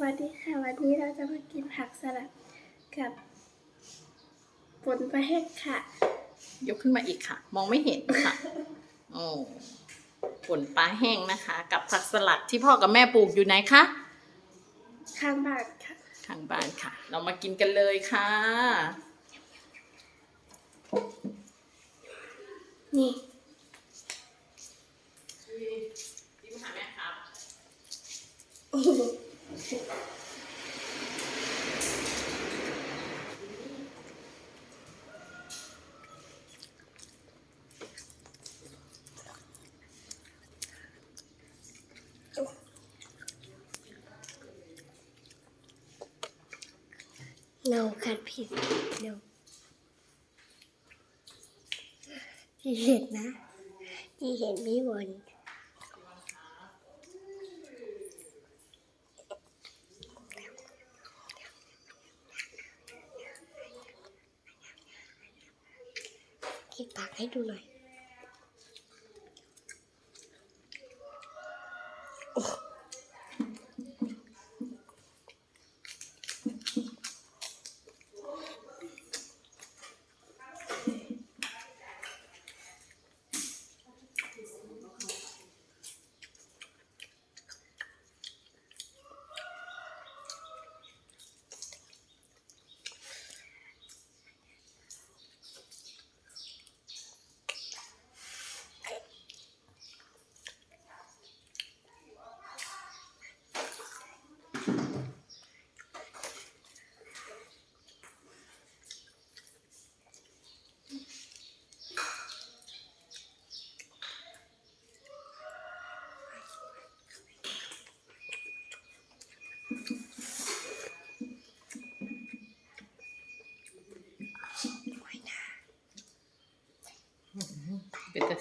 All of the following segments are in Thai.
วัสดีค่ะวันนี้เราจะมากินผักสลัดกับผลประเทศค่ะ ยกขึ้นมาอีกค่ะ มองไม่เห็นค่ะโอ้ผลปลาแห้งนะคะ กับผักสลัดที่พ่อกับแม่ปลูกอยู่ไหนคะข้างบ้านค่ะทางบ้านค่ะ เรามากินกันเลยค่ะ นี่ ดิมหาแม่ครับ เราขัดผิดเดี๋ยวที่เห็นนะ ที่เห็นพี่บนกินผักให้ดูหน่อย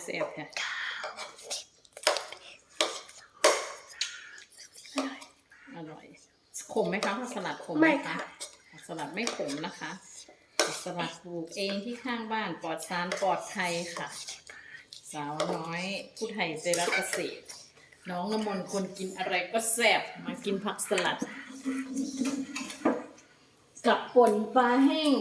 เป็นตะเสียบค่ะอร่อย ขมไหมคะผักสลัดขมไหมคะผักสลัดไม่ขมนะคะผักสลัดปลูกเองที่ข้างบ้านปลอดสารปลอดภัยค่ะ สาวน้อยผู้ไทยใจรัเกษตร น้องน้ำมนต์คนกินอะไรก็แซ่บมากินผักสลัด กับป่นปลาแห้ง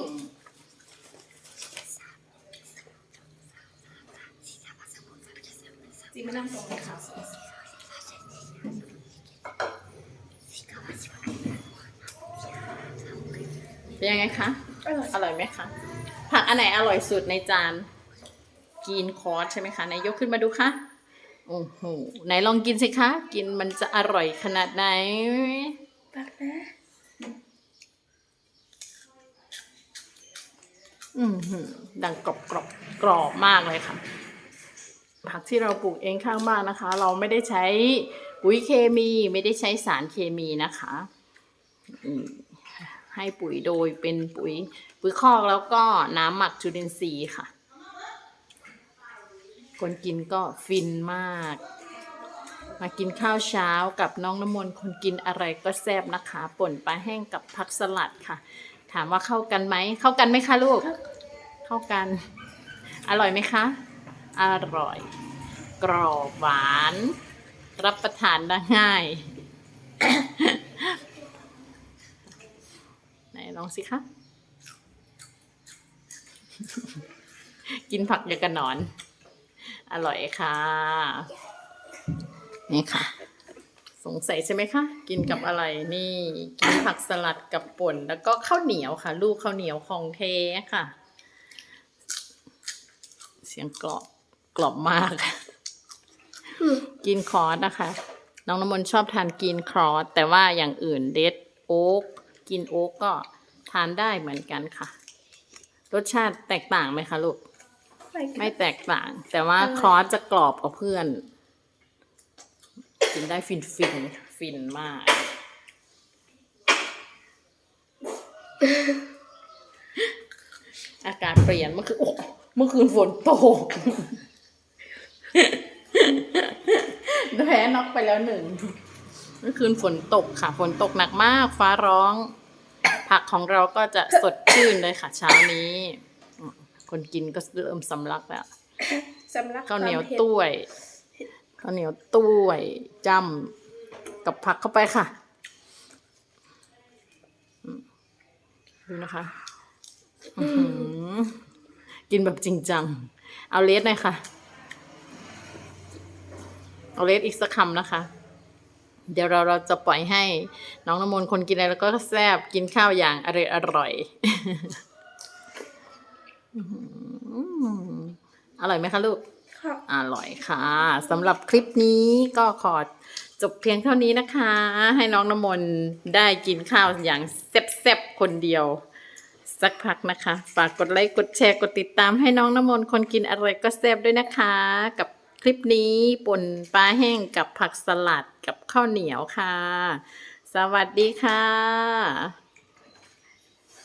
จีมานั่งตรงนี้ค่ะเป็นยังไงคะอร่อยอร่อยไหมคะ ผักอันไหนอร่อยสุดในจานกินคอร์สใช่ไหมคะไหนยกขึ้นมาดูคะโอ้โหไหนลองกินสิคะ กินมันจะอร่อยขนาดไหนปักนะอืมหือดังกรอบกรอบกรอบมากเลยค่ะ ผักที่เราปลูกเองข้างบ้านนะคะ เราไม่ได้ใช้ปุ๋ยเคมีไม่ได้ใช้สารเคมีนะคะให้ปุ๋ยโดยเป็นปุ๋ยปุ๋ยคอกแล้วก็น้ำหมักจุลินทรีย์ค่ะ คนกินก็ฟินมาก มากินข้าวเช้ากับน้องน้ำมนต์คนกินอะไรก็แซ่บนะคะ ป่นปลาแห้งกับผักสลัดค่ะ ถามว่าเข้ากันไหม เข้ากันไหมคะลูก เข้ากัน อร่อยไหมคะ อร่อย กรอบหวาน รับประทานได้ง่าย ไหนลองสิคะ กินผักอย่างกับหนอน อร่อยค่ะ นี่ค่ะสงสัยใช่ไหมคะ กินกับอะไรนี่ กินผักสลัดกับป่น แล้วก็ข้าวเหนียวค่ะ ลูกข้าวเหนียวของเทค่ะ เสียงกรอบ กรอบมาก กินคอร์สนะคะ น้องน้ำมนต์ชอบทานกินคอร์สแต่ว่าอย่างอื่นเดดโอ๊กกินโอ๊กก็ทานได้เหมือนกันค่ะ รสชาติแตกต่างไหมคะลูก ไม่ไม่แตกต่าง แต่ว่าครอสจะกรอบกว่าเพื่อน กินได้ฟินฟินฟินมาก อากาศเปลี่ยนเมื่อคืนโอ้เมื่อคืนฝนตก แพ้น็อกไปแล้วหนึ่งเมื่อคืนฝนตกค่ะ ฝนตกหนักมาก ฟ้าร้อง ผักของเราก็จะสดชื่นเลยค่ะ เช้านี้อืมคนกินก็เริ่มสำลักแล้วสำหรับข้าวเหนียวคมผ็ดต้วยข้าวเหนียวต้วยจ้ำกับผักเข้าไปค่ะดูนะคะอื้อหือกินแบบจริงจัง เอาเลสหน่อยค่ะ เอาเลสอีกสักคำนะคะ เดี๋ยวเราเราจะปล่อยให้น้องน้ำมนต์คนกินอะไรแล้วก็แซ่บกินข้าวอย่างอร่อยอร่อยอื้อหืออร่อยไหมคะลูกครับอร่อยค่ะสำหรับคลิปนี้ก็ขอจบเพียงเท่านี้นะคะ ให้น้องน้ำมนต์ได้กินข้าวอย่างแซ่บๆคนเดียว สักพักนะคะ ฝากกดไลค์กดแชร์กดติดตามให้น้องน้ำมนต์คนกินอะไรก็แซ่บด้วยนะคะ กับ คลิปนี้ป่นปลาแห้งกับผักสลัดกับข้าวเหนียวค่ะ สวัสดีค่ะ